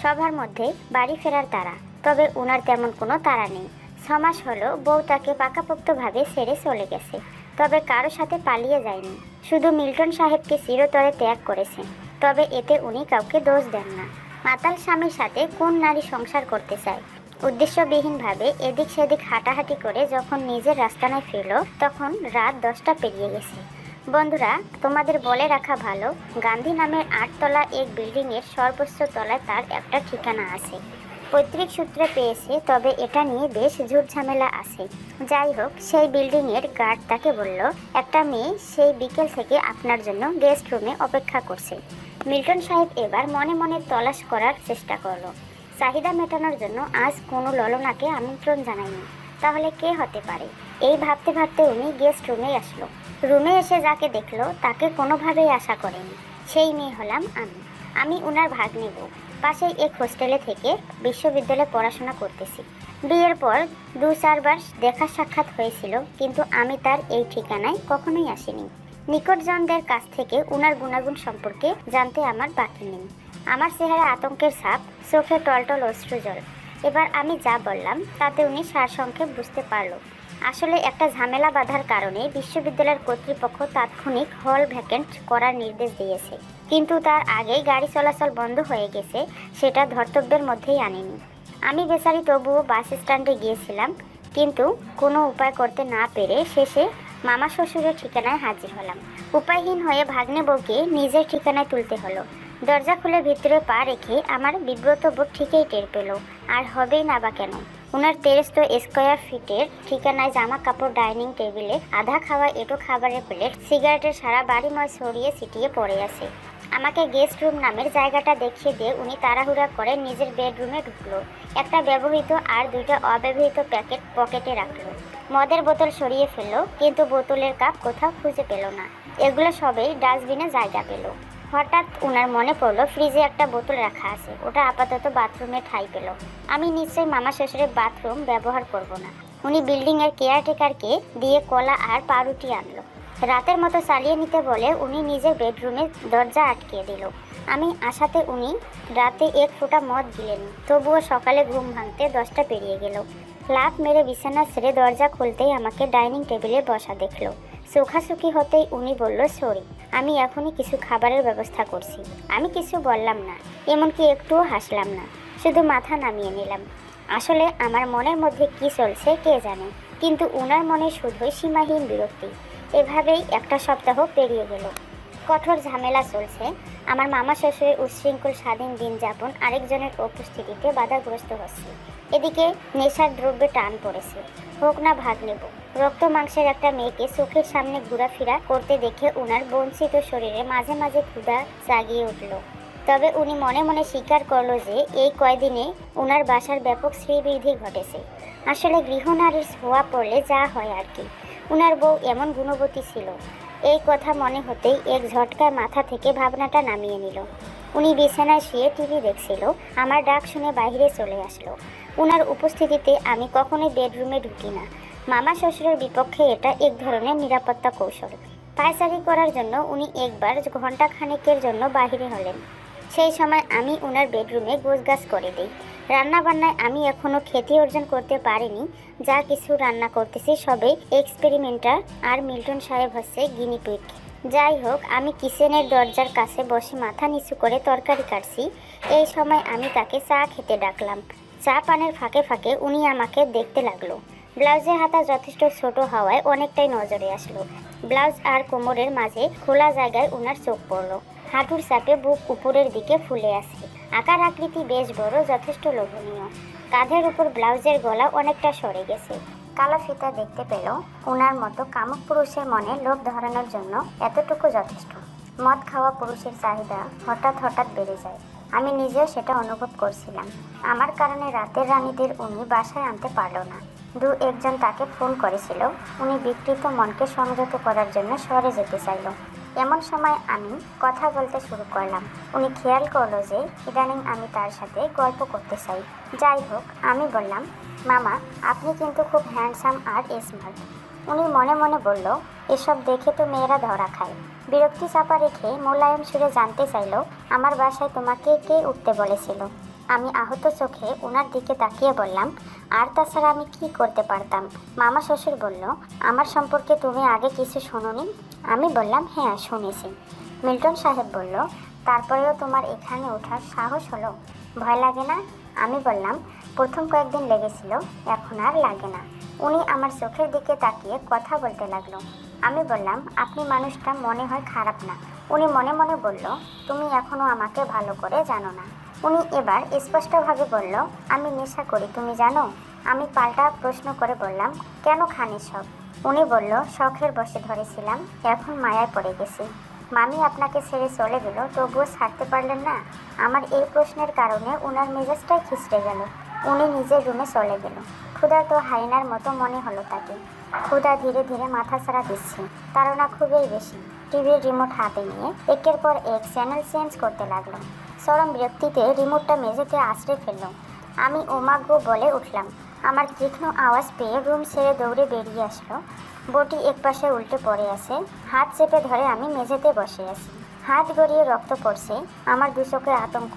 সবার মধ্যে বাড়ি ফেরার তারা, তবে ওনার তেমন কোনো তারা নেই। ছমাস হলো বউ তাকে পাকাপোক্তভাবে ছেড়ে চলে গেছে, তবে কারও সাথে পালিয়ে যায়নি। শুধু মিল্টন সাহেবকে চিরতরে ত্যাগ করেছেন, তবে এতে উনি কাউকে দোষ দেন না। মাতাল স্বামীর সাথে কোন নারী সংসার করতে চায়? উদ্দেশ্যবিহীনভাবে এদিক সেদিক হাঁটাহাঁটি করে যখন নিজের রাস্তানায় ফিরল, তখন রাত দশটা পেরিয়ে গেছে। বন্ধুরা, তোমাদের বলে রাখা ভালো, গান্ধী নামের আটতলা এক বিল্ডিংয়ের সর্বোচ্চ তলায় তার একটা ঠিকানা আছে। পৈতৃক সূত্রে পেয়েছে, তবে এটা নিয়ে বেশ ঝামেলা আছে। যাই হোক, সেই বিল্ডিংয়ের গার্ড তাকে বলল, একটা মেয়ে সেই বিকেল থেকে আপনার জন্য গেস্ট রুমে অপেক্ষা করছে। মিল্টন সাহেব এবার মনে মনে তলাশ করার চেষ্টা করল। চাহিদা মেটানোর জন্য আজ কোনো ললনাকে আমন্ত্রণ জানায়নি। তাহলে কে হতে পারে? এই ভাবতে ভাবতে উনি গেস্ট রুমে আসলো। রুমে এসে যাকে দেখল, তাকে কোনোভাবেই আশা করেনি। সেই মেয়ে হলাম আমি। আমি উনার ভাগ নেব পাশেই এক হোস্টেলে থেকে বিশ্ববিদ্যালয়ে পড়াশোনা করতেছি। বিয়ের পর দু চারবার দেখা সাক্ষাৎ হয়েছিল, কিন্তু আমি তার এই ঠিকানায় কখনোই আসিনি। নিকটজনদের কাছ থেকে উনার গুণাগুণ সম্পর্কে জানতে আমার বাকি নেই। আমার চেহারা আতঙ্কের ছাপ, চোখে টলটল অশ্রুজল। এবার আমি যা বললাম, তাতে উনি সারসংক্ষেপ বুঝতে পারল। আসলে একটা ঝামেলা বাঁধার কারণে বিশ্ববিদ্যালয়ের কর্তৃপক্ষ তাৎক্ষণিক হল ভ্যাকেন্ট করার নির্দেশ দিয়েছে। কিন্তু তার আগেই গাড়ি চলাচল বন্ধ হয়ে গেছে, সেটা ধর্তব্যের মধ্যেই আনেনি। আমি বেচারি তবুও বাস স্ট্যান্ডে গিয়েছিলাম, কিন্তু কোনো উপায় করতে না পেরে শেষে মামা শ্বশুরের ঠিকানায় হাজির হলাম। উপায়হীন হয়ে ভাগ্নে বউকে নিজের ঠিকানায় তুলতে হলো। দরজা খুলে ভিতরে পা রেখে আমার বিব্রত বুক ঠিকই টের পেল। আর হবেই না বা কেন? ওনার তেরস্ত স্কোয়ার ফিটের ঠিকানায় জামা কাপড় ডাইনিং টেবিলে আধা খাওয়া এটো খাবারের প্লেট, সিগারেটের সারা বাড়িময় ছড়িয়ে ছিটিয়ে পড়ে আছে। আমাকে গেস্ট রুম নামের জায়গাটা দেখিয়ে দিয়ে উনি তাড়াহুড়া করে নিজের বেডরুমে ঢুকলো। একটা ব্যবহৃত আর দুইটা অব্যবহৃত প্যাকেট পকেটে রাখল। মদের বোতল সরিয়ে ফেলল, কিন্তু বোতলের কাপ কোথাও খুঁজে পেল না। এগুলো সবেই ডাস্টবিনে জায়গা পেল। হঠাৎ ওনার মনে পড়ল, ফ্রিজে একটা বোতল রাখা আছে, ওটা আপাতত বাথরুমে ঠাই পেল। আমি নিশ্চয়ই মামা শ্বশুরের বাথরুম ব্যবহার করব না। উনি বিল্ডিংয়ের কেয়ারটেকারকে দিয়ে কলা আর পাউরুটি আনলো। রাতের মতো চালিয়ে নিতে বলে উনি নিজের বেডরুমে দরজা আটকিয়ে দিল। আমি আশাতে উনি রাতে এক ফোঁটা মদ দিলেন, তবুও সকালে ঘুম ভাঙতে দশটা পেরিয়ে গেল। লাফ মেরে বিছানা ছেড়ে দরজা খুলতেই আমাকে ডাইনিং টেবিলে বসা দেখল। চোখাচোখি হতেই উনি বলল, সরি, আমি এখনই কিছু খাবারের ব্যবস্থা করছি। আমি কিছু বললাম না, এমনকি একটুও হাসলাম না, শুধু মাথা নামিয়ে নিলাম। আসলে আমার মনের মধ্যে কি চলছে কে জানে, কিন্তু উনার মনে শুধুই সীমাহীন বিরক্তি। এভাবেই একটা সপ্তাহ পেরিয়ে গেল। কঠোর ঝামেলা চলছে। আমার মামা শ্বশুরের উচ্ছৃঙ্খল স্বাধীন দিন যাপন আরেকজনের উপস্থিতিতে বাধাগ্রস্ত হচ্ছে। এদিকে নেশার দ্রব্যে টান পড়েছে। হোক না ভাগ নেব রক্ত মাংসের একটা মেয়েকে চোখের সামনে ঘোরাফেরা করতে দেখে উনার বঞ্চিত শরীরে মাঝে মাঝে ক্ষুধা জাগিয়ে উঠল। তবে উনি মনে মনে স্বীকার করল যে এই কয়দিনে উনার বাসার ব্যাপক শ্রীবৃদ্ধি ঘটেছে। আসলে গৃহনারীর ছোঁয়া পড়লে যা হয় আর কি। উনার বউ এমন গুণবতী ছিল। এই কথা মনে হতেই এক ঝটকায় মাথা থেকে ভাবনাটা নামিয়ে নিল। উনি বিছানায় শুয়ে টিভি দেখছিল, আমার ডাক শুনে বাইরে চলে আসলো। উনার উপস্থিতিতে আমি কখনোই বেডরুমে ঢুকি না। মামা শ্বশুরের বিপক্ষে এটা এক ধরনের নিরাপত্তা কৌশল। পায়চারি করার জন্য উনি একবার ঘণ্টা খানেকের জন্য বাহিরে হলেন। সেই সময় আমি উনার বেডরুমে গোছগাছ করে দিই। রান্নাবান্নায় আমি এখনও খ্যাতি অর্জন করতে পারিনি। যা কিছু রান্না করতেছি সবে এক্সপেরিমেন্টার আর মিল্টন সাহেব হচ্ছে গিনিপিক যাই হোক, আমি কিচেনের দরজার কাছে বসে মাথা নিচু করে তরকারি কাটছি। এই সময় আমি তাকে চা খেতে ডাকলাম। চা পানের ফাঁকে ফাঁকে উনি আমাকে দেখতে লাগল। ব্লাউজের হাতা যথেষ্ট ছোট হওয়ায় অনেকটাই নজরে আসলো। ব্লাউজ আর কোমরের মাঝে খোলা জায়গায় উনার চোখ পড়ল। হাঁটুর চাপে বুক উপরের দিকে ফুলে আছে আকার আকৃতি বেশ বড়, যথেষ্ট লোভনীয়। কাঁধের উপর ব্লাউজের গলা অনেকটা সরে গেছে। কালো ফিতা দেখতে পেল ওনার মতো কামক পুরুষের মনে লোভ ধরানোর জন্য এতটুকু যথেষ্ট। মদ খাওয়া পুরুষের চাহিদা হঠাৎ হঠাৎ বেড়ে যায়। আমি নিজেও সেটা অনুভব করছিলাম। আমার কারণে রাতের রানীদের উনি বাসায় আনতে পারল না। দু একজন তাকে ফোন করেছিল। উনি বিকৃত মনকে সংযত করার জন্য শহরে যেতে চাইল। এমন সময় আমি কথা বলতে শুরু করলাম। উনি খেয়াল করল যে ইদানিং আমি তার সাথে গল্প করতে চাই। যাই হোক, আমি বললাম, মামা, আপনি কিন্তু খুব হ্যান্ডসাম আর স্মার্ট। উনি মনে মনে বলল, এসব দেখে তো মেয়েরা ধরা খায়। বিরক্তি চাপা রেখে মোলায়েম সুরে জানতে চাইল, আমার বাসায় তোমাকে কে উঠতে বলেছিল? আমি আহত চোখে ওনার দিকে তাকিয়ে বললাম, আর তাছাড়া আমি কি করতে পারতাম? মামা শ্বশুর বলল, আমার সম্পর্কে তুমি আগে কিছু শোনোনি? আমি বললাম হ্যাঁ শুনেছি। মিল্টন সাহেব বলল, তারপরেও তোমার এখানে ওঠার সাহস হলো? ভয় লাগে না? আমি বললাম, প্রথম কয়েকদিন লেগেছিল, এখন আর লাগে না। উনি আমার চোখের দিকে তাকিয়ে কথা বলতে লাগল। আমি বললাম, আপনি মানুষটা মনে হয় খারাপ না। উনি মনে মনে বলল, তুমি এখনও আমাকে ভালো করে জানো না। উনি এবার স্পষ্টভাবে বলল, আমি নেশা করি, তুমি জানো? আমি পাল্টা প্রশ্ন করে বললাম, কেন খানি সব উনি বলল, শখের বসে ধরেছিলাম, এখন মায়ায় পড়ে গেছি। মামি আপনাকে ছেড়ে চলে গেল, তবুও ছাড়তে পারলেন না? আমার এই প্রশ্নের কারণে ওনার মেজাজটাই খিচড়ে গেল। উনি নিজের রুমে চলে গেল। ক্ষুধা তো হাইনার মতো মনে হলো তাকে। ক্ষুধা ধীরে ধীরে মাথা ছাড়া দিচ্ছে। তারা খুবই বেশি। টিভির রিমোট হাতে নিয়ে একের পর এক চ্যানেল চেঞ্জ করতে লাগল। চরম বিরক্তিতে রিমোটটা মেঝেতে আছড়ে ফেলল। আমি ওমাগ্য বলে উঠলাম, আমার তীক্ষ্ণ আওয়াজ পেয়ে রুম ছেড়ে দৌড়ে বেরিয়ে আসলো। বটি একপাশে উল্টে পড়ে আছে, হাত চেপে ধরে আমি মেঝেতে বসে আছি। হাত গড়িয়ে রক্ত পড়ছে, আমার দু আতঙ্ক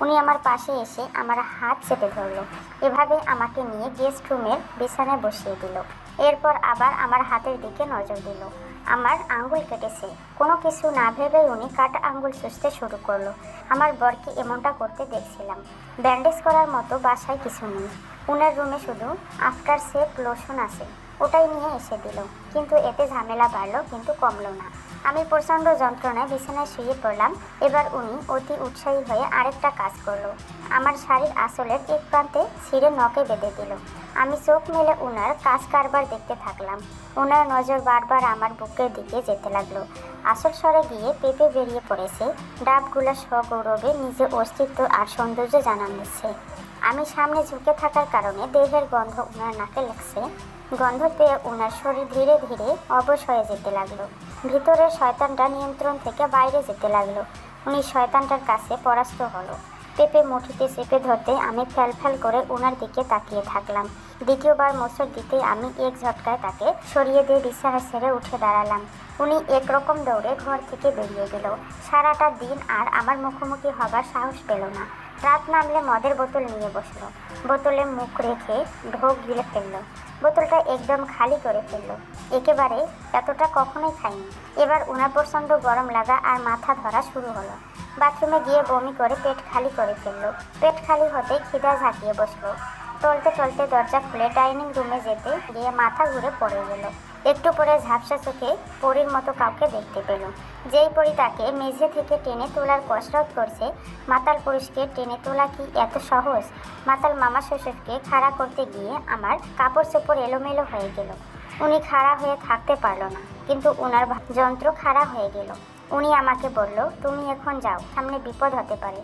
উনি আমার পাশে এসে আমার হাত চেপে ধরলো। এভাবে আমাকে নিয়ে গেস্ট রুমের বিছানায় বসিয়ে দিল। এরপর আবার আমার হাতের দিকে নজর দিল। আমার আঙ্গুল কেটেছে। কোনো কিছু না ভেবেই উনি কাটা আঙ্গুল সুস্থে শুরু করল। আমার বরকে এমনটা করতে দেখছিলাম। ব্যান্ডেজ করার মতো বাসায় কিছু নেই। উনার রুমে শুধু আফটার সেফ লোশন আছে। ওটাই নিয়ে এসে দিল। কিন্তু এতে ঝামেলা বাড়লো, কিন্তু কমলো না। আমি প্রচণ্ড যন্ত্রণায় বিছানায় শুয়ে পড়লাম। এবার উনি অতি উৎসাহী হয়ে আরেকটা কাজ করল। আমার শাড়ির আসলের এক প্রান্তে ছিঁড়ে নখে বেঁধে দিল। আমি চোখ মেলে উনার কাজ কারবার দেখতে থাকলাম। ওনার নজর বারবার আমার বুকের দিকে যেতে লাগল। আসল স্বরে গিয়ে পেঁপে বেরিয়ে পড়েছে। ডাবগুলা সগৌরবে নিজের অস্তিত্ব আর সৌন্দর্য জানান দিচ্ছে। আমি সামনে ঝুঁকে থাকার কারণে দেহের গন্ধ ওনার নাকে লাগছে। গন্ধ পেয়ে ওনার শরীর ধীরে ধীরে অবশ হয়ে যেতে লাগল। ভিতরের শয়তানটা নিয়ন্ত্রণ থেকে বাইরে যেতে লাগল। উনি শয়তানটার কাছে পরাস্ত হলো। পেঁপে মুঠিতে চেপে ধরতে আমি ফ্যাল ফ্যাল করে ওনার দিকে তাকিয়ে থাকলাম। দ্বিতীয়বার মোচড় দিতে আমি এক ঝটকায় তাকে সরিয়ে দিয়ে বিছানা ছেড়ে উঠে দাঁড়ালাম। উনি একরকম দৌড়ে ঘর থেকে বেরিয়ে গেল। সারাটা দিন আর আমার মুখোমুখি হবার সাহস পেল না। রাত নামলে মদের বোতল নিয়ে বসল। বোতলে মুখ রেখে ঢোক গিলে ফেলল। বোতলটা একদম খালি করে ফেলল। একেবারে এতটা কখনোই খাইনি। এবার ওনার প্রচণ্ড গরম লাগা আর মাথা ধরা শুরু হলো। বাথরুমে গিয়ে বমি করে পেট খালি করে ফেলল। পেট খালি হতে খিদা ঝাঁকিয়ে বসল। টলতে টলতে দরজা খুলে ডাইনিং রুমে যেতে গিয়ে মাথা ঘুরে পড়ে গেল। একটু পরে ঝাপসা চোখে পরীর মতো কাউকে দেখতে পেল। যেই পরি তাকে মেঝে থেকে টেনে তোলার কসরত করছে, মাতাল পুরুষকে টেনে তোলা কি এত সহজ? মাতাল মামা শ্বশুরকে খাড়া করতে গিয়ে আমার কাপড় চোপড় এলোমেলো হয়ে গেল। উনি খাড়া হয়ে থাকতে পারল না, কিন্তু ওনার যন্ত্র খাড়া হয়ে গেল। উনি আমাকে বলল তুমি এখন যাও সামনে বিপদ হতে পারে।